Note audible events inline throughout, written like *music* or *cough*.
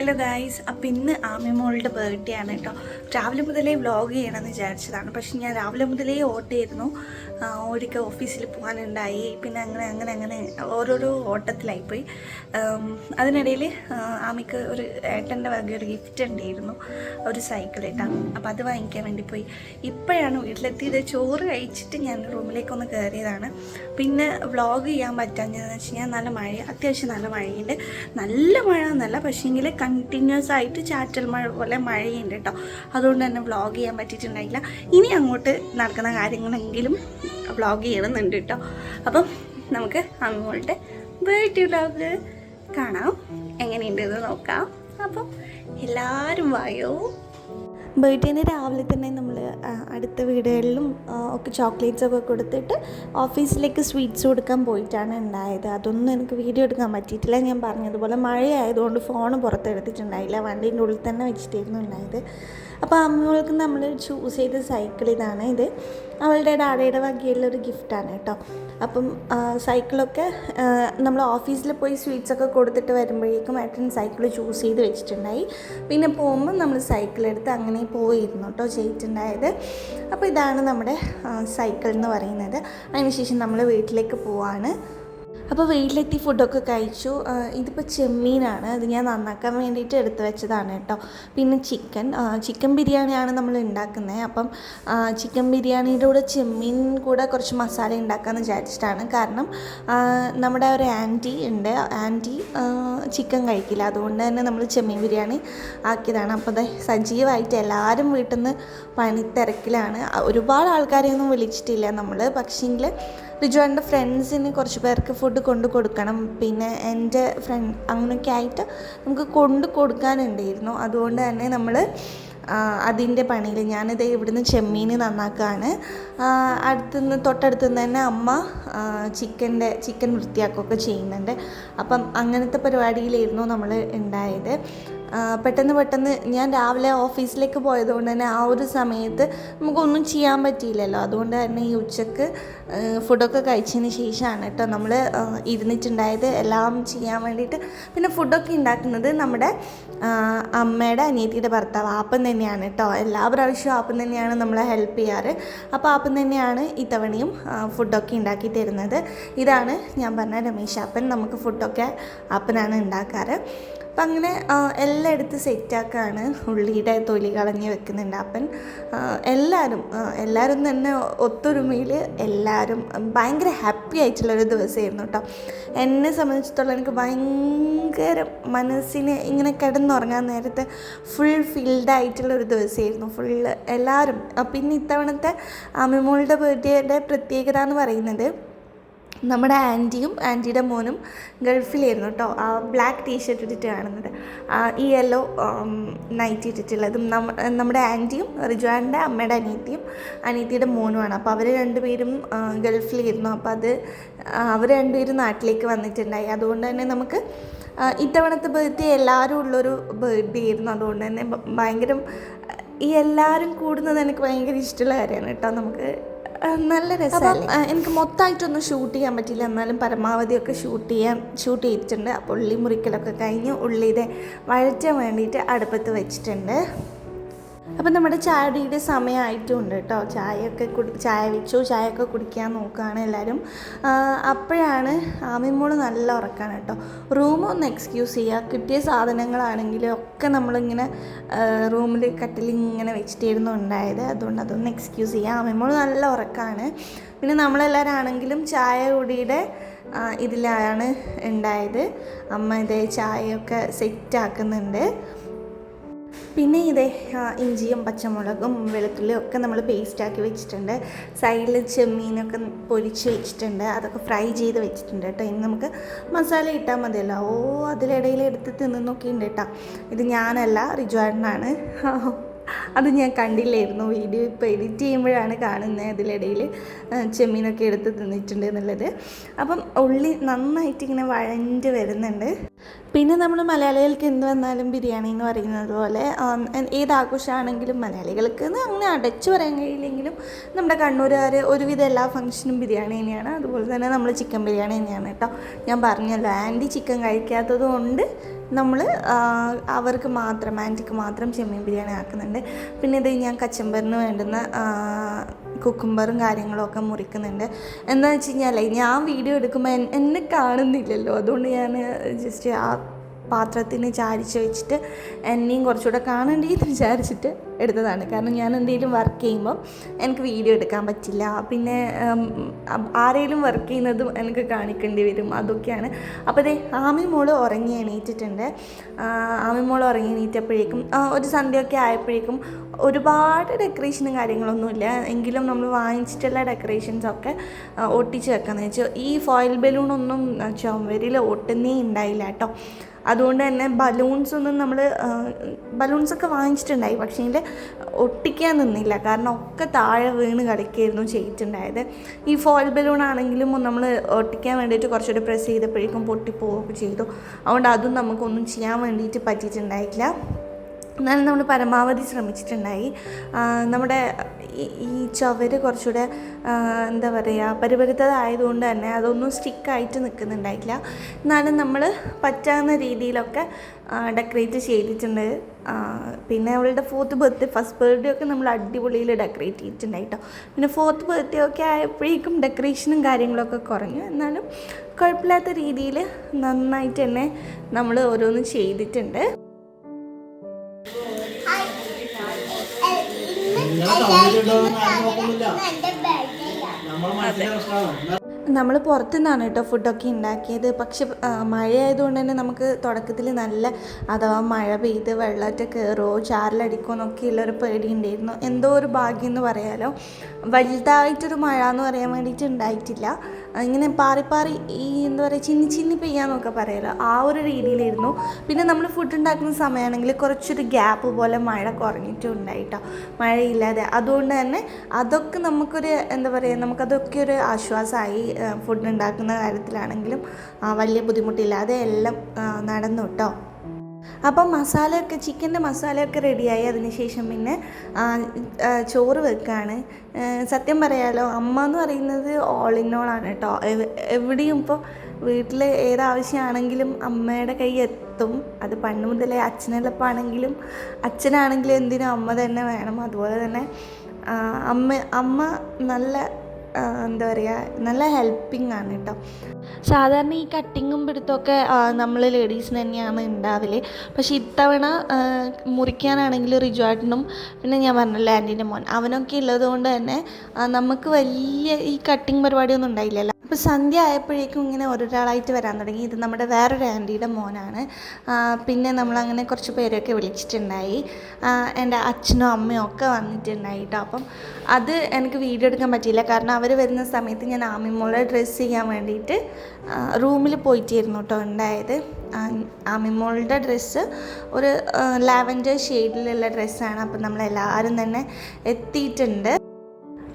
Hello guys അപ്പം ഇന്ന് ആമിമോളുടെ birthday ആണ് കേട്ടോ. രാവിലെ മുതലേ വ്ളോഗ് ചെയ്യണമെന്ന് വിചാരിച്ചതാണ്. പക്ഷെ ഞാൻ രാവിലെ മുതലേ ഓട്ടായിരുന്നു ഒരിക്കൽ ഓഫീസിൽ പോകാനുണ്ടായി പിന്നെ അങ്ങനെ അങ്ങനെ അങ്ങനെ ഓരോരോ ഓട്ടത്തിലായിപ്പോയി. അതിനിടയിൽ ആമിക്ക് ഒരു ഏട്ടന്റെ വക ഒരു ഗിഫ്റ്റ് ഉണ്ടായിരുന്നു. ഒരു സൈക്കിൾ ഏട്ടാ. അപ്പോൾ അത് വാങ്ങിക്കാൻ വേണ്ടി പോയി. ഇപ്പോഴാണ് വീട്ടിലെത്തിയത്. ചോറ് കഴിച്ചിട്ട് ഞാൻ റൂമിലേക്കൊന്ന് കയറിയതാണ് പിന്നെ വ്ളോഗ് ചെയ്യാൻ പറ്റാഞ്ഞതെന്ന് വെച്ച് കഴിഞ്ഞാൽ നല്ല മഴ അത്യാവശ്യം നല്ല മഴയുണ്ട്. നല്ല മഴ എന്നല്ല പക്ഷേങ്കിൽ കണ്ടിന്യൂസ് ആയിട്ട് ചാറ്റൽ മഴ പോലെ മഴയുണ്ട് കേട്ടോ. അതുകൊണ്ട് തന്നെ വ്ളോഗ് ചെയ്യാൻ പറ്റിയിട്ടുണ്ടായില്ല. ഇനി അങ്ങോട്ട് നടക്കുന്ന കാര്യങ്ങളെങ്കിലും വ്ളോഗ് ചെയ്യണമെന്നുണ്ട് കേട്ടോ. അപ്പം നമുക്ക് അങ്ങോട്ട് ബേർത്ത് വ്ളോഗ് കാണാം. എങ്ങനെയുണ്ടെന്ന് നോക്കാം. അപ്പം എല്ലാവരും വായോ? ബർത്ത്ഡേന് രാവിലെ തന്നെ നമ്മൾ അടുത്ത വീടുകളിലും ഒക്കെ ചോക്ലേറ്റ്സ് ഒക്കെ കൊടുത്തിട്ട് ഓഫീസിലേക്ക് സ്വീറ്റ്സ് കൊടുക്കാൻ പോയിട്ടാണ് ഉണ്ടായത്. അതൊന്നും എനിക്ക് വീഡിയോ എടുക്കാൻ പറ്റിയിട്ടില്ല. ഞാൻ പറഞ്ഞതുപോലെ മഴയായതുകൊണ്ട് ഫോൺ പുറത്തെടുത്തിട്ടുണ്ടായില്ല. വണ്ടീന്റെ ഉള്ളിൽ തന്നെ വെച്ചിട്ടായിരുന്നു ഉണ്ടായത്. അപ്പോൾ അമ്മകൾക്ക് നമ്മൾ ചൂസ് ചെയ്ത സൈക്കിൾ ഇതാണ് ഇത്. അവളുടെ ഡാഡയുടെ വകയുള്ള ഒരു ഗിഫ്റ്റാണ് കേട്ടോ. അപ്പം സൈക്കിളൊക്കെ നമ്മൾ ഓഫീസിൽ പോയി സ്വീറ്റ്സ് ഒക്കെ കൊടുത്തിട്ട് വരുമ്പോഴേക്കും ഏട്ടൻ സൈക്കിൾ ചൂസ് ചെയ്ത് വെച്ചിട്ടുണ്ടായി. പിന്നെ പോകുമ്പോൾ നമ്മൾ സൈക്കിൾ എടുത്ത് അങ്ങനെ പോയിരുന്നു കേട്ടോ ചെയ്തിട്ടുണ്ടായത്. അപ്പോൾ ഇതാണ് നമ്മുടെ സൈക്കിൾ എന്ന് പറയുന്നത്. അതിനുശേഷം നമ്മൾ വീട്ടിലേക്ക് പോവാണ്. അപ്പോൾ വീട്ടിലെത്തി ഫുഡൊക്കെ കഴിച്ചു. ഇതിപ്പോൾ ചെമ്മീനാണ്. അത് ഞാൻ നന്നാക്കാൻ വേണ്ടിയിട്ട് എടുത്തു വെച്ചതാണ് കേട്ടോ. പിന്നെ ചിക്കൻ ചിക്കൻ ബിരിയാണിയാണ് നമ്മൾ ഉണ്ടാക്കുന്നത് അപ്പം ചിക്കൻ ബിരിയാണിയുടെ കൂടെ ചെമ്മീൻ കൂടെ കുറച്ച് മസാല ഉണ്ടാക്കാമെന്ന് വിചാരിച്ചിട്ടാണ്. കാരണം നമ്മുടെ ഒരു ആന്റി ഉണ്ട്. ആന്റി ചിക്കൻ കഴിക്കില്ല. അതുകൊണ്ട് തന്നെ നമ്മൾ ചെമ്മീൻ ബിരിയാണി ആക്കിയതാണ്. അപ്പോൾ അത് സജീവമായിട്ട് എല്ലാവരും വീട്ടിൽ നിന്ന് പണിത്തിരക്കിലാണ് ഒരുപാട് ആൾക്കാരെയൊന്നും വിളിച്ചിട്ടില്ല നമ്മൾ പക്ഷേങ്കിൽ റിജുവാന്റെ ഫ്രണ്ട്സിന് കുറച്ച് പേർക്ക് ഫുഡ് കൊണ്ട് കൊടുക്കണം. പിന്നെ എന്റെ ഫ്രണ്ട് അങ്ങനെയൊക്കെ ആയിട്ട് നമുക്ക് കൊണ്ട് കൊടുക്കാനുണ്ടായിരുന്നു. അതുകൊണ്ട് തന്നെ നമ്മൾ അതിന്റെ പണിയിൽ ഞാനിത് ഇവിടുന്ന് ചെമ്മീൻ നന്നാക്കുകയാണ് അടുത്തുനിന്ന് തൊട്ടടുത്തുനിന്ന് തന്നെ അമ്മ ചിക്കന്റെ ചിക്കൻ വൃത്തിയാക്കുകയൊക്കെ ചെയ്യുന്നുണ്ട്. അപ്പം അങ്ങനത്തെ പരിപാടിയിലായിരുന്നു നമ്മൾ ഉണ്ടായത്. പെട്ടെന്ന് പെട്ടെന്ന് ഞാൻ രാവിലെ ഓഫീസിലേക്ക് പോയതുകൊണ്ട് തന്നെ ആ ഒരു സമയത്ത് നമുക്കൊന്നും ചെയ്യാൻ പറ്റിയില്ലല്ലോ. അതുകൊണ്ട് തന്നെ ഈ ഉച്ചയ്ക്ക് ഫുഡൊക്കെ കഴിച്ചതിന് ശേഷമാണ് കേട്ടോ നമ്മൾ ഇരുന്നിട്ടുണ്ടായത്. എല്ലാം ചെയ്യാൻ വേണ്ടിയിട്ട് പിന്നെ ഫുഡൊക്കെ ഉണ്ടാക്കുന്നത് നമ്മുടെ അമ്മയുടെ അനിയത്തിയുടെ ഭർത്താവ് ആപ്പൻ തന്നെയാണ് കേട്ടോ. എല്ലാ പ്രാവശ്യവും ആപ്പൻ തന്നെയാണ് നമ്മളെ ഹെൽപ്പ് ചെയ്യാറ്. അപ്പോൾ ആപ്പൻ തന്നെയാണ് ഇത്തവണയും ഫുഡൊക്കെ ഉണ്ടാക്കി തരുന്നത്. ഇതാണ് ഞാൻ പറഞ്ഞ രമേശ് ആപ്പൻ. നമുക്ക് ഫുഡൊക്കെ ആപ്പനാണ് ഉണ്ടാക്കാറ്. അപ്പം അങ്ങനെ എല്ലാം എടുത്ത് സെറ്റാക്കാണ് ഉള്ളിയുടെ തൊലി കളഞ്ഞ് വെക്കുന്നുണ്ട് അപ്പൻ. എല്ലാവരും എല്ലാവരും തന്നെ ഒത്തൊരുമയിൽ എല്ലാവരും ഭയങ്കര ഹാപ്പി ആയിട്ടുള്ളൊരു ദിവസമായിരുന്നു കേട്ടോ എന്നെ സംബന്ധിച്ചിടത്തോളം എനിക്ക് ഭയങ്കര മനസ്സിന് ഇങ്ങനെ കിടന്നുറങ്ങാൻ നേരത്തെ ഫുൾ ഫിൽഡ് ആയിട്ടുള്ളൊരു ദിവസമായിരുന്നു. ഫുള്ള് എല്ലാവരും പിന്നെ ഇത്തവണത്തെ അമിമോളുടെ ബർത്ത്ഡേയുടെ പ്രത്യേകത എന്ന് പറയുന്നത് നമ്മുടെ ആന്റിയും ആന്റിയുടെ മോനും ഗൾഫിലായിരുന്നു കേട്ടോ. ആ ബ്ലാക്ക് ടീഷർട്ട് ഇട്ടിട്ട് കാണുന്നത്. ഈ യെല്ലോ നൈറ്റ് ഇട്ടിട്ടുള്ളതും. നമ്മ നമ്മുടെ ആന്റിയും റിജുവാന്റെ അമ്മയുടെ അനിയത്തിയും അനിയത്തിയുടെ മോനുമാണ്. അപ്പോൾ അവർ രണ്ടുപേരും ഗൾഫിലായിരുന്നു. അപ്പോൾ അത് അവർ രണ്ടുപേരും നാട്ടിലേക്ക് വന്നിട്ടുണ്ടായി. അതുകൊണ്ട് തന്നെ നമുക്ക് ഇത്തവണത്തെ ബർത്ത്ഡേ എല്ലാവരും ഉള്ളൊരു ബർത്ത്ഡേ ആയിരുന്നു. അതുകൊണ്ട് തന്നെ ഭയങ്കരം ഈ എല്ലാവരും കൂടുന്നത് എനിക്ക് ഭയങ്കര ഇഷ്ടമുള്ള കാര്യമാണ് കേട്ടോ. നമുക്ക് നല്ല രസം എനിക്ക് മൊത്തമായിട്ടൊന്നും ഷൂട്ട് ചെയ്യാൻ പറ്റില്ല എന്നാലും പരമാവധിയൊക്കെ ഷൂട്ട് ചെയ്യാൻ ഷൂട്ട് ചെയ്തിട്ടുണ്ട്. അപ്പോൾ ഉള്ളി മുറിക്കലൊക്കെ കഴിഞ്ഞ് ഉള്ളിയുടെ വഴറ്റാൻ വേണ്ടിയിട്ട് അടുപ്പത്ത് വെച്ചിട്ടുണ്ട്. അപ്പം നമ്മുടെ ചായയുടെ സമയമായിട്ടുണ്ട് കേട്ടോ. ചായയൊക്കെ കുടി ചായ വെച്ചു ചായയൊക്കെ കുടിക്കാൻ നോക്കുകയാണ് എല്ലാവരും. അപ്പോഴാണ് ആമിമോൾ നല്ല ഉറക്കാണ് കേട്ടോ. റൂം ഒന്ന് എക്സ്ക്യൂസ് ചെയ്യുക. കിട്ടിയ സാധനങ്ങളാണെങ്കിലും ഒക്കെ നമ്മളിങ്ങനെ റൂമിൽ കട്ടിൽ ഇങ്ങനെ വെച്ചിട്ടായിരുന്നു ഉണ്ടായത്. അതുകൊണ്ട് അതൊന്ന് എക്സ്ക്യൂസ് ചെയ്യുക ആമിമോൾ നല്ല ഉറക്കമാണ് പിന്നെ നമ്മളെല്ലാവരും ആണെങ്കിലും ചായ കുടിയുടെ ഇതിലാണ് ഉണ്ടായത്. അമ്മ ഇതേ ചായയൊക്കെ സെറ്റാക്കുന്നുണ്ട് പിന്നെ ഇതേ ഇഞ്ചിയും പച്ചമുളകും വെളുത്തുള്ളിയും ഒക്കെ നമ്മൾ പേസ്റ്റാക്കി വെച്ചിട്ടുണ്ട്. സൈഡിൽ ചെമ്മീനൊക്കെ പൊരിച്ച് വെച്ചിട്ടുണ്ട്. അതൊക്കെ ഫ്രൈ ചെയ്ത് വെച്ചിട്ടുണ്ട് കേട്ടോ. ഇനി നമുക്ക് മസാല ഇട്ടാൽ മതിയല്ലോ. ഓ അതിലിടയിൽ എടുത്ത് തിന്നു നോക്കിയിട്ടുണ്ട് കേട്ടോ. ഇത് ഞാനല്ല റിജുവാനാണ് *laughs* അത് ഞാൻ കണ്ടില്ലായിരുന്നു. വീഡിയോ ഇപ്പോൾ എഡിറ്റ് ചെയ്യുമ്പോഴാണ് കാണുന്നത് അതിലിടയിൽ ചെമ്മീനൊക്കെ എടുത്ത് തിന്നിട്ടുണ്ട് എന്നുള്ളത്. അപ്പം ഉള്ളി നന്നായിട്ട് ഇങ്ങനെ വഴഞ്ഞ് വരുന്നുണ്ട്. പിന്നെ നമ്മൾ മലയാളികൾക്ക് എന്ത് വന്നാലും ബിരിയാണി എന്ന് പറയുന്നത് പോലെ ഏത് ആഘോഷമാണെങ്കിലും മലയാളികൾക്ക് അങ്ങനെ അടച്ചു പറയാൻ കഴിയില്ലെങ്കിലും നമ്മുടെ കണ്ണൂരുകാർ ഒരുവിധം എല്ലാ ഫംഗ്ഷനും ബിരിയാണി തന്നെയാണ്. അതുപോലെ തന്നെ നമ്മൾ ചിക്കൻ ബിരിയാണി തന്നെയാണ് കേട്ടോ. ഞാൻ പറഞ്ഞല്ലോ ആന്റി ചിക്കൻ കഴിക്കാത്തത് കൊണ്ട് നമ്മൾ അവർക്ക് മാത്രം ആന്റിക്ക് മാത്രം ചെമ്മീൻ ബിരിയാണി ആക്കുന്നുണ്ട്. പിന്നെ ഇത് ഞാൻ കച്ചമ്പറിന് വേണ്ടുന്ന കുക്കുംബറും കാര്യങ്ങളൊക്കെ മുറിക്കുന്നുണ്ട്. എന്താണെന്ന് വെച്ച് കഴിഞ്ഞാൽ ഞാൻ വീഡിയോ എടുക്കുമ്പോൾ എന്നെ കാണുന്നില്ലല്ലോ. അതുകൊണ്ട് ഞാൻ ജസ്റ്റ് ആ പാത്രത്തിന് ചാരിച്ച് വെച്ചിട്ട് എന്നെയും കുറച്ചുകൂടെ കാണണ്ടേന്ന് വിചാരിച്ചിട്ട് എടുത്തതാണ്. കാരണം ഞാൻ എന്തെങ്കിലും വർക്ക് ചെയ്യുമ്പം എനിക്ക് വീഡിയോ എടുക്കാൻ പറ്റില്ല. പിന്നെ ആരെങ്കിലും വർക്ക് ചെയ്യുന്നതും എനിക്ക് കാണിക്കേണ്ടി വരും. അതൊക്കെയാണ്. അപ്പോൾ ദേ ആമി മോൾ ഉറങ്ങി എണീറ്റിട്ടുണ്ട്. ആമി മോൾ ഉറങ്ങി എണീറ്റപ്പോഴേക്കും ഒരു സന്ധ്യയൊക്കെ ആയപ്പോഴേക്കും ഒരുപാട് ഡെക്കറേഷനും കാര്യങ്ങളൊന്നുമില്ല. എങ്കിലും നമ്മൾ വാങ്ങിച്ചിട്ടുള്ള ഡെക്കറേഷൻസൊക്കെ ഒട്ടിച്ച് വെക്കാന്ന് വെച്ചാൽ ഈ ഫോയിൽ ബലൂണൊന്നും ചുമരിൽ ഒട്ടുന്നേ ഉണ്ടായില്ല കേട്ടോ. അതുകൊണ്ട് തന്നെ ബലൂൺസ് ഒന്നും നമ്മൾ ബലൂൺസൊക്കെ വാങ്ങിച്ചിട്ടുണ്ടായി. പക്ഷേ ഇതിൽ ഒട്ടിക്കാൻ നിന്നില്ല. കാരണം ഒക്കെ താഴെ വീണ് കളിക്കായിരുന്നു ചെയ്തിട്ടുണ്ടായത്. ഈ ഫോയിൽ ബലൂൺ ആണെങ്കിലും നമ്മൾ ഒട്ടിക്കാൻ വേണ്ടിയിട്ട് കുറച്ചുകൂടി പ്രസ് ചെയ്തപ്പോഴേക്കും പൊട്ടിപ്പോവുകയൊക്കെ ചെയ്തു. അതുകൊണ്ട് അതും നമുക്കൊന്നും ചെയ്യാൻ വേണ്ടിയിട്ട് പറ്റിയിട്ടുണ്ടായില്ല എന്നാലും നമ്മൾ പരമാവധി ശ്രമിച്ചിട്ടുണ്ടായി. നമ്മുടെ ഈ- ചുവര് കുറച്ചുകൂടെ എന്താ പറയുക പരിപരുത്തതായതുകൊണ്ട് തന്നെ അതൊന്നും സ്റ്റിക്കായിട്ട് നിൽക്കുന്നുണ്ടായില്ല എന്നാലും നമ്മൾ പറ്റാവുന്ന രീതിയിലൊക്കെ ഡെക്കറേറ്റ് ചെയ്തിട്ടുണ്ട്. പിന്നെ അവളുടെ ഫോർത്ത് ബർത്ത്ഡേ ഫസ്റ്റ് ബർത്ത്ഡേ ഒക്കെ നമ്മൾ അടിപൊളിയിൽ ഡെക്കറേറ്റ് ചെയ്തിട്ടുണ്ടായി കേട്ടോ പിന്നെ ഫോർത്ത് ബർത്ത്ഡേ ഒക്കെ ആയപ്പോഴേക്കും ഡെക്കറേഷനും കാര്യങ്ങളൊക്കെ കുറഞ്ഞു. എന്നാലും കുഴപ്പമില്ലാത്ത രീതിയിൽ നന്നായിട്ട് തന്നെ നമ്മൾ ഓരോന്നും ചെയ്തിട്ടുണ്ട്. നമ്മൾ പുറത്തു നിന്നാണ് നമ്മൾ പുറത്തുനിന്നാണ് കേട്ടോ ഫുഡൊക്കെ ഉണ്ടാക്കിയത്. പക്ഷെ മഴയായതുകൊണ്ട് തന്നെ നമുക്ക് തുടക്കത്തിൽ നല്ല അഥവാ മഴ പെയ്ത് വെള്ളമൊക്കെ കയറുമോ ചാരലടിക്കുമോ എന്നൊക്കെ ഉള്ളൊരു പേടി ഉണ്ടായിരുന്നു. എന്തോ ഒരു ഭാഗ്യം എന്ന് പറയാലോ. വലുതായിട്ടൊരു മഴ എന്ന് പറയാൻ വേണ്ടിയിട്ട് ഉണ്ടായിട്ടില്ല. ഇങ്ങനെ പാറി പാറി ഈ എന്താ പറയുക ചിന്നി ചിന്നി പെയ്യാന്നൊക്കെ പറയുമല്ലോ ആ ഒരു രീതിയിലായിരുന്നു. പിന്നെ നമ്മൾ ഫുഡ് ഉണ്ടാക്കുന്ന സമയമാണെങ്കിൽ കുറച്ചൊരു ഗ്യാപ്പ് പോലെ മഴ കുറഞ്ഞിട്ടും ഉണ്ടായിട്ടോ മഴയില്ലാതെ. അതുകൊണ്ട് തന്നെ അതൊക്കെ നമുക്കൊരു എന്താ പറയുക നമുക്കതൊക്കെ ഒരു ആശ്വാസമായി ഫുഡ് ഉണ്ടാക്കുന്ന കാര്യത്തിലാണെങ്കിലും വലിയ ബുദ്ധിമുട്ടില്ലാതെ എല്ലാം നടന്നു കേട്ടോ അപ്പം മസാലയൊക്കെ ചിക്കന്റെ മസാലയൊക്കെ റെഡിയായി അതിനുശേഷം പിന്നെ ചോറ് വെക്കുകയാണ് സത്യം പറയാലോ അമ്മ എന്ന് പറയുന്നത് ഓൾ ഇൻ ഓൾ ആണ് കേട്ടോ എവ്- എവിടെയും ഇപ്പോൾ വീട്ടിൽ ഏതാവശ്യമാണെങ്കിലും അമ്മയുടെ കൈ എത്തും. അത് പണ്ട് മുതലേ അച്ഛനെളുപ്പാണെങ്കിലും അച്ഛനാണെങ്കിലും എന്തിനും അമ്മ തന്നെ വേണം. അതുപോലെ തന്നെ അമ്മ അമ്മ നല്ല എന്താ പറയുക നല്ല ഹെൽപ്പിംഗ് ആണ് കേട്ടോ സാധാരണ ഈ കട്ടിങ്ങും പിടുത്തമൊക്കെ നമ്മൾ ലേഡീസിന് തന്നെയാണ് ഉണ്ടാവൽ പക്ഷേ ഇത്തവണ മുറിക്കാനാണെങ്കിൽ റിജുവാട്ടിനും പിന്നെ ഞാൻ പറഞ്ഞല്ലോ ആന്റീന്റെ മോൻ അവനൊക്കെ ഉള്ളത് കൊണ്ട് തന്നെ നമുക്ക് വലിയ ഈ കട്ടിങ് പരിപാടിയൊന്നും ഉണ്ടായില്ലല്ലോ. അപ്പോൾ സന്ധ്യ ആയപ്പോഴേക്കും ഇങ്ങനെ ഒരൊരാളായിട്ട് വരാൻ തുടങ്ങി. ഇത് നമ്മുടെ വേറൊരു ആന്റിയുടെ മോനാണ്. പിന്നെ നമ്മളങ്ങനെ കുറച്ച് പേരൊക്കെ വിളിച്ചിട്ടുണ്ടായി. എന്റെ അച്ഛനും അമ്മയും ഒക്കെ വന്നിട്ടുണ്ടായി കേട്ടോ അപ്പം അത് എനിക്ക് വീഡിയോ എടുക്കാൻ പറ്റിയില്ല. കാരണം അവർ വരുന്ന സമയത്ത് ഞാൻ ആമിമോളെ ഡ്രസ്സ് ചെയ്യാൻ വേണ്ടിയിട്ട് റൂമിൽ പോയിട്ടായിരുന്നു കേട്ടോ ഉണ്ടായത്. ആമിമോളുടെ ഡ്രസ്സ് ഒരു ലാവൻഡർ ഷെയ്ഡിലുള്ള ഡ്രസ്സാണ് അപ്പം നമ്മളെല്ലാവരും തന്നെ എത്തിയിട്ടുണ്ട്.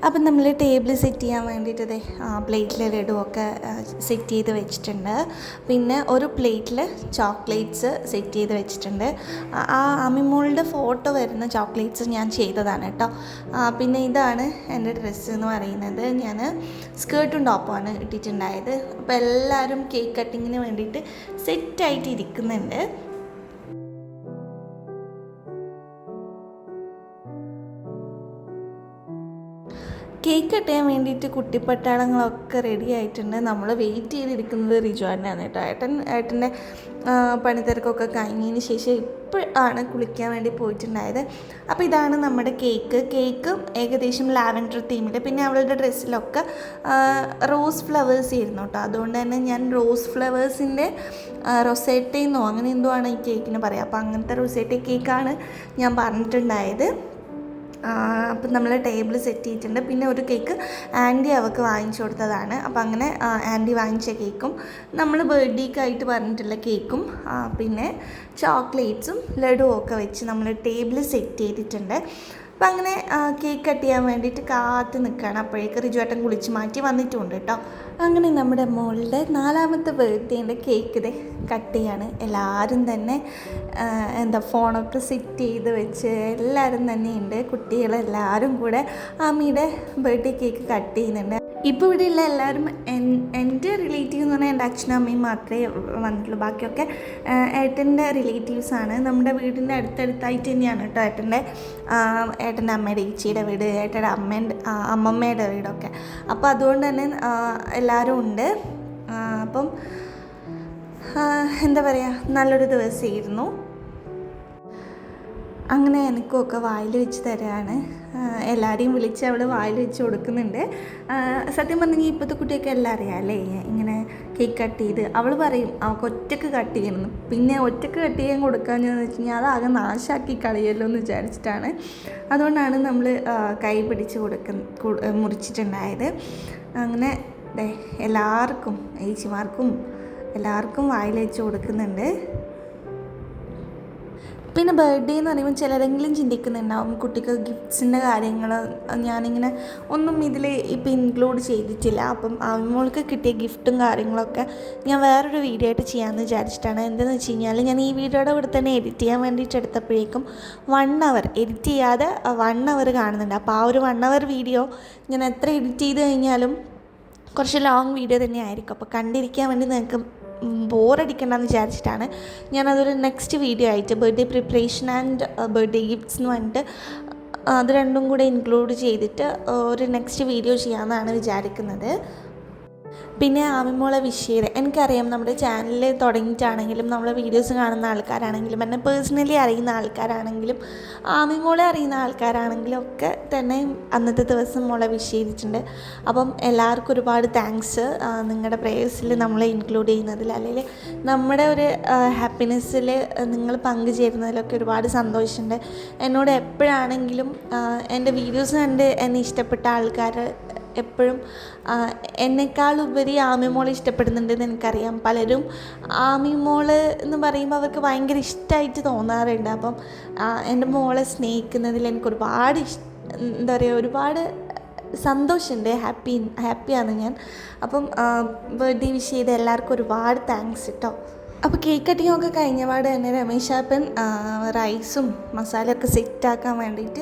അപ്പം നമ്മൾ ടേബിൾ സെറ്റ് ചെയ്യാൻ വേണ്ടിയിട്ട് ദേ പ്ലേറ്റിൽ ലഡുവൊക്കെ സെറ്റ് ചെയ്ത് വെച്ചിട്ടുണ്ട്. പിന്നെ ഒരു പ്ലേറ്റിൽ ചോക്ലേറ്റ്സ് സെറ്റ് ചെയ്ത് വെച്ചിട്ടുണ്ട്. ആ- അമിമോളുടെ ഫോട്ടോ വരുന്ന ചോക്ലേറ്റ്സ് ഞാൻ ചെയ്തതാണ് കേട്ടോ. പിന്നെ ഇതാണ് എന്റെ ഡ്രസ്സ് എന്ന് പറയുന്നത്. ഞാൻ സ്കേർട്ടും ടോപ്പുമാണ് ഇട്ടിട്ടുണ്ടായത്. അപ്പോൾ എല്ലാവരും കേക്ക് കട്ടിങ്ങിന് വേണ്ടിയിട്ട് സെറ്റായിട്ട് ഇരിക്കുന്നുണ്ട്. കേക്ക് കട്ട് വേണ്ടിയിട്ട് കുട്ടിപ്പട്ടാളങ്ങളൊക്കെ റെഡി ആയിട്ടുണ്ട്. നമ്മൾ വെയിറ്റ് ചെയ്തിരിക്കുന്നത് റിജുവാനാണ് കേട്ടോ. ഏട്ടൻ ഏട്ടന്റെ പണിത്തിരക്കൊക്കെ കഴിഞ്ഞതിന് ശേഷം ഇപ്പോഴാണ് കുളിക്കാൻ വേണ്ടി പോയിട്ടുണ്ടായത്. അപ്പോൾ ഇതാണ് നമ്മുടെ കേക്ക് കേക്ക് ഏകദേശം ലാവൻഡർ തീമിൽ പിന്നെ അവളുടെ ഡ്രസ്സിലൊക്കെ റോസ് ഫ്ലവേഴ്സ് ആയിരുന്നു കേട്ടോ. അതുകൊണ്ട് തന്നെ ഞാൻ റോസ് ഫ്ലവേഴ്സിന്റെ റൊസേറ്റയെന്നോ അങ്ങനെ എന്തോ ആണ് ഈ കേക്കിന് പറയുക അപ്പോൾ അങ്ങനത്തെ റൊസേറ്റ കേക്കാണ് ഞാൻ പറഞ്ഞിട്ടുണ്ടായത്. അപ്പം നമ്മൾ ടേബിൾ സെറ്റ് ചെയ്തിട്ടുണ്ട്. പിന്നെ ഒരു കേക്ക് ആന്റി അവൾക്ക് വാങ്ങിച്ചു കൊടുത്തതാണ്. അപ്പം അങ്ങനെ ആന്റി വാങ്ങിച്ച കേക്കും നമ്മൾ ബർത്ത്ഡേക്ക് ആയിട്ട് പറഞ്ഞിട്ടുള്ള കേക്കും പിന്നെ ചോക്ലേറ്റ്സും ലഡുവും ഒക്കെ വെച്ച് നമ്മൾ ടേബിൾ സെറ്റ് ചെയ്തിട്ടുണ്ട്. അപ്പം അങ്ങനെ കേക്ക് കട്ട് ചെയ്യാൻ വേണ്ടിയിട്ട് കാത്ത് നിൽക്കുകയാണ്. അപ്പോഴേക്ക് റിജുവേട്ടൻ കുളിച്ച് മാറ്റി വന്നിട്ടുണ്ട് കേട്ടോ. അങ്ങനെ നമ്മുടെ മോളുടെ നാലാമത്തെ ബർത്ത്ഡേന്റെ കേക്ക് ഇതേ കട്ട് ചെയ്യാണ്. എല്ലാവരും തന്നെ എന്താ ഫോണൊക്കെ സെറ്റ് ചെയ്ത് വെച്ച് എല്ലാവരും തന്നെ ഉണ്ട് കുട്ടികളെല്ലാവരും കൂടെ ആമിയുടെ ബർത്ത്ഡേ കേക്ക് കട്ട് ചെയ്യുന്നുണ്ട്. ഇപ്പോൾ ഇവിടെയുള്ള എല്ലാവരും എന്റെ റിലേറ്റീവ് എന്ന് പറഞ്ഞാൽ എന്റെ അച്ഛനും അമ്മയും മാത്രമേ വന്നിട്ടുള്ളൂ. ബാക്കിയൊക്കെ ഏട്ടന്റെ റിലേറ്റീവ്സാണ് നമ്മുടെ വീടിന്റെ അടുത്തടുത്തായിട്ട് തന്നെയാണ് കേട്ടോ ഏട്ടന്റെ ഏട്ടന്റെ അമ്മയുടെ ഈച്ചിയുടെ വീട് ഏട്ടന്റെ അമ്മേന്റെ അമ്മമ്മയുടെ വീടൊക്കെ. അപ്പോൾ അതുകൊണ്ട് തന്നെ എല്ലാവരും ഉണ്ട്. അപ്പം എന്താ പറയുക നല്ലൊരു ദിവസമായിരുന്നു. അങ്ങനെ എനിക്കൊക്കെ വായിൽ വെച്ച് തരാണ്. എല്ലാവരെയും വിളിച്ച് അവൾ വായിൽ വെച്ച് കൊടുക്കുന്നുണ്ട്. സത്യം പറഞ്ഞെങ്കിൽ ഇപ്പോഴത്തെ കുട്ടിയൊക്കെ എല്ലാം അറിയാം അല്ലേ? ഇങ്ങനെ കേക്ക് കട്ട് ചെയ്ത്. അവൾ പറയും അവൾക്ക് ഒറ്റയ്ക്ക് കട്ട് ചെയ്യണം. പിന്നെ ഒറ്റയ്ക്ക് കട്ട് ചെയ്യാൻ കൊടുക്കാമെന്ന് വെച്ച് കഴിഞ്ഞാൽ അതാകെ നാശാക്കി കളയല്ലോ എന്ന് വിചാരിച്ചിട്ടാണ്. അതുകൊണ്ടാണ് നമ്മൾ കൈ പിടിച്ച് കൊടുക്ക മുറിച്ചിട്ടുണ്ടായത്. അങ്ങനെ എല്ലാവർക്കും ഏച്ചിമാർക്കും എല്ലാവർക്കും വായിൽ വെച്ച് കൊടുക്കുന്നുണ്ട്. പിന്നെ ബർത്ത്ഡേ എന്ന് പറയുമ്പോൾ ചിലരെങ്കിലും ചിന്തിക്കുന്നുണ്ടാവും കുട്ടിക്ക് ഗിഫ്റ്റ്സിന്റെ കാര്യങ്ങൾ ഞാനിങ്ങനെ ഒന്നും ഇതിൽ ഇപ്പം ഇൻക്ലൂഡ് ചെയ്തിട്ടില്ല. അപ്പം അവൾക്ക് കിട്ടിയ ഗിഫ്റ്റും കാര്യങ്ങളൊക്കെ ഞാൻ വേറൊരു വീഡിയോ ആയിട്ട് ചെയ്യാമെന്ന് വിചാരിച്ചിട്ടാണ്. എന്താണെന്ന് വെച്ച് കഴിഞ്ഞാൽ ഞാൻ ഈ വീഡിയോയുടെ കൂടെ തന്നെ എഡിറ്റ് ചെയ്യാൻ വേണ്ടിയിട്ട് എടുത്തപ്പോഴേക്കും വൺ അവർ എഡിറ്റ് ചെയ്യാതെ വൺ അവർ കാണുന്നുണ്ട്. അപ്പോൾ ആ ഒരു വൺ അവർ വീഡിയോ ഞാൻ എത്ര എഡിറ്റ് ചെയ്ത് കഴിഞ്ഞാലും കുറച്ച് ലോങ് വീഡിയോ തന്നെ ആയിരിക്കും അപ്പോൾ കണ്ടിരിക്കാൻ വേണ്ടി നിങ്ങൾക്ക് ബോറടിക്കണ്ടെന്ന് വിചാരിച്ചിട്ടാണ് ഞാനതൊരു നെക്സ്റ്റ് വീഡിയോ ആയിട്ട് birthday preparation and birthday gifts എന്ന് പറഞ്ഞിട്ട് അത് രണ്ടും കൂടെ ഇൻക്ലൂഡ് ചെയ്തിട്ട് ഒരു നെക്സ്റ്റ് വീഡിയോ ചെയ്യാമെന്നാണ് വിചാരിക്കുന്നത്. പിന്നെ ആമിമോളെ വിഷയം എനിക്കറിയാം നമ്മുടെ ചാനൽ തുടങ്ങിയിട്ടാണെങ്കിലും നമ്മളെ വീഡിയോസ് കാണുന്ന ആൾക്കാരാണെങ്കിലും എന്നെ പേഴ്സണലി അറിയുന്ന ആൾക്കാരാണെങ്കിലും ആമിമോളെ അറിയുന്ന ആൾക്കാരാണെങ്കിലും ഒക്കെ തന്നെ അന്നത്തെ ദിവസം മോളെ വിഷ് ചെയ്തിട്ടുണ്ട്. അപ്പം എല്ലാവർക്കും ഒരുപാട് താങ്ക്സ് നിങ്ങളുടെ പ്രേയേഴ്സിൽ നമ്മളെ ഇൻക്ലൂഡ് ചെയ്യുന്നതിൽ അല്ലെങ്കിൽ നമ്മുടെ ഒരു ഹാപ്പിനെസ്സിൽ നിങ്ങൾ പങ്കുചേരുന്നതിലൊക്കെ ഒരുപാട് സന്തോഷമുണ്ട് എന്നോട് എപ്പോഴാണെങ്കിലും എന്റെ വീഡിയോസ് കണ്ട് എന്നെ ഇഷ്ടപ്പെട്ട ആൾക്കാർ എപ്പോഴും എന്നെക്കാൾ ഉപരി ആമിമോളെ ഇഷ്ടപ്പെടുന്നുണ്ടെന്ന് എനിക്കറിയാം. പലരും ആമി മോൾ എന്ന് പറയുമ്പോൾ അവർക്ക് ഭയങ്കര ഇഷ്ടമായിട്ട് തോന്നാറുണ്ട്. അപ്പം എന്റെ മോളെ സ്നേഹിക്കുന്നതിൽ എനിക്ക് ഒരുപാട് ഇഷ് എന്താ പറയുക ഒരുപാട് സന്തോഷമുണ്ട്. ഹാപ്പി ഹാപ്പിയാണ് ഞാൻ. അപ്പം ബർത്ത്ഡേ വിഷ് ചെയ്ത എല്ലാവർക്കും ഒരുപാട് താങ്ക്സ് കേട്ടോ അപ്പോൾ കേക്ക് കട്ടിങ്ങൊക്കെ ഒക്കെ കഴിഞ്ഞപാട് തന്നെ രമേശ് ആപ്പൻ റൈസും മസാലയൊക്കെ സെറ്റാക്കാൻ വേണ്ടിയിട്ട്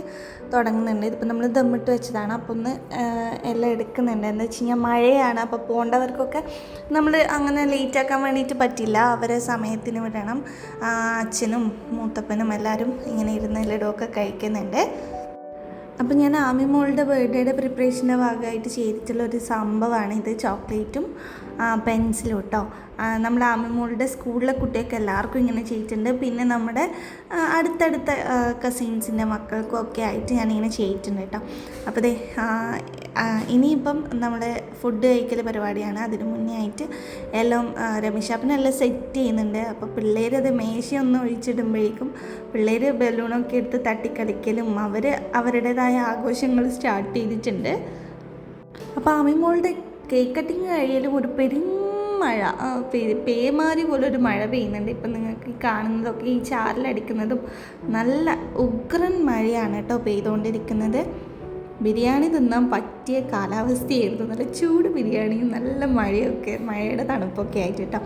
തുടങ്ങുന്നുണ്ട്. ഇതിപ്പോൾ നമ്മൾ ദമ്മിട്ട് വെച്ചതാണ്. അപ്പോൾ ഒന്ന് എല്ലാം എടുക്കുന്നുണ്ട്. എന്താ വെച്ച് കഴിഞ്ഞാൽ മഴയാണ്. അപ്പോൾ പോകേണ്ടവർക്കൊക്കെ നമ്മൾ അങ്ങനെ ലേറ്റാക്കാൻ വേണ്ടിയിട്ട് പറ്റില്ല. അവരെ സമയത്തിന് വിടണം. അച്ഛനും മൂത്തപ്പനും എല്ലാവരും ഇങ്ങനെ ഇരുന്ന് ലഡുവൊക്കെ കഴിക്കുന്നുണ്ട്. അപ്പം ഞാൻ ആമി മോളുടെ ബർത്ത്ഡേയുടെ പ്രിപ്പറേഷന്റെ ഭാഗമായിട്ട് ചെയ്തിട്ടുള്ള ഒരു സംഭവമാണ് ഇത്. ചോക്ലേറ്റും പെൻസിലും കേട്ടോ നമ്മുടെ ആമി മോളുടെ സ്കൂളിലെ കുട്ടിയൊക്കെ എല്ലാവർക്കും ഇങ്ങനെ ചെയ്തിട്ടുണ്ട് പിന്നെ നമ്മുടെ അടുത്തടുത്ത കസിൻസിന്റെ മക്കൾക്കും ഒക്കെ ആയിട്ട് ഞാനിങ്ങനെ ചെയ്തിട്ടുണ്ട് കേട്ടോ. അപ്പോൾ ദേ ഇനിയിപ്പം നമ്മുടെ ഫുഡ് കഴിക്കൽ പരിപാടിയാണ്. അതിന് മുന്നേ ആയിട്ട് എല്ലാം രമേശാപ്പനെല്ലാം സെറ്റ് ചെയ്യുന്നുണ്ട്. അപ്പോൾ പിള്ളേർ അത് മേശയൊന്നും ഒഴിച്ചിടുമ്പോഴേക്കും പിള്ളേർ ബലൂണൊക്കെ എടുത്ത് തട്ടിക്കളിക്കലും അവർ അവരുടേതായ ആഘോഷങ്ങൾ സ്റ്റാർട്ട് ചെയ്തിട്ടുണ്ട്. അപ്പോൾ അമ്മിമോളുടെ കേക്ക് കട്ടിങ് കഴിയലും ഒരു പെരും മഴ പേമാരി പോലെ ഒരു മഴ പെയ്യുന്നുണ്ട്. ഇപ്പം നിങ്ങൾക്ക് കാണുന്നതൊക്കെ ഈ ചാറിലടിക്കുന്നതും നല്ല ഉഗ്രൻ മഴയാണ് കേട്ടോ പെയ്തുകൊണ്ടിരിക്കുന്നത്. ബിരിയാണി തിന്നാൻ പറ്റിയ കാലാവസ്ഥയായിരുന്നു. നല്ല ചൂട് ബിരിയാണിയും നല്ല മഴയൊക്കെ മഴയുടെ തണുപ്പൊക്കെ ആയിട്ട് കേട്ടോ.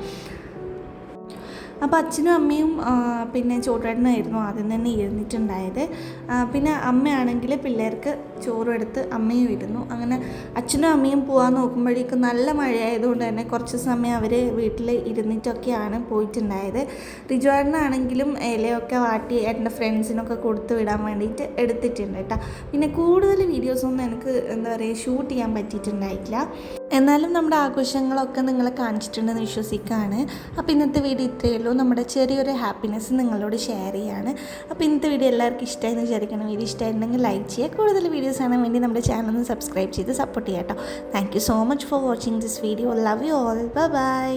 അപ്പോൾ അച്ഛനും അമ്മയും പിന്നെ ചോട്ടേട്ടനായിരുന്നു ആദ്യം തന്നെ ഇരുന്നിട്ടുണ്ടായത്. പിന്നെ അമ്മയാണെങ്കിൽ പിള്ളേർക്ക് ചോറും എടുത്ത് അമ്മയും ഇരുന്നു. അങ്ങനെ അച്ഛനും അമ്മയും പോകാൻ നോക്കുമ്പോഴേക്കും നല്ല മഴയായതുകൊണ്ട് തന്നെ കുറച്ച് സമയം അവർ വീട്ടിൽ ഇരുന്നിട്ടൊക്കെയാണ് പോയിട്ടുണ്ടായത്. റിജുവാടിനാണെങ്കിലും ഇലയൊക്കെ വാട്ടി എന്റെ ഫ്രണ്ട്സിനൊക്കെ കൊടുത്തു വിടാൻ വേണ്ടിയിട്ട് എടുത്തിട്ടുണ്ട് കേട്ടോ. പിന്നെ കൂടുതൽ വീഡിയോസൊന്നും എനിക്ക് എന്താ പറയുക ഷൂട്ട് ചെയ്യാൻ പറ്റിയിട്ടുണ്ടായിട്ടില്ല. എന്നാലും നമ്മുടെ ആഘോഷങ്ങളൊക്കെ നിങ്ങളെ കാണിച്ചിട്ടുണ്ടെന്ന് വിശ്വസിക്കുകയാണ്. അപ്പോൾ ഇന്നത്തെ വീഡിയോ ഇത്രയേ ഉള്ളൂ. നമ്മുടെ ചെറിയൊരു ഹാപ്പിനെസ് നിങ്ങളോട് ഷെയർ ചെയ്യാണ്. അപ്പോൾ ഇന്നത്തെ വീഡിയോ എല്ലാവർക്കും ഇഷ്ടമായെന്ന് വിചാരിക്കണം വീഡിയോ ഇഷ്ടമായിട്ടുണ്ടെങ്കിൽ ലൈക്ക് ചെയ്യുക. കൂടുതൽ വീഡിയോസ് കാണാൻ വേണ്ടി നമ്മുടെ ചാനൽ ഒന്ന് സബ്സ്ക്രൈബ് ചെയ്ത് സപ്പോർട്ട് ചെയ്യാം കേട്ടോ. Thank you so much for watching this video love you all bye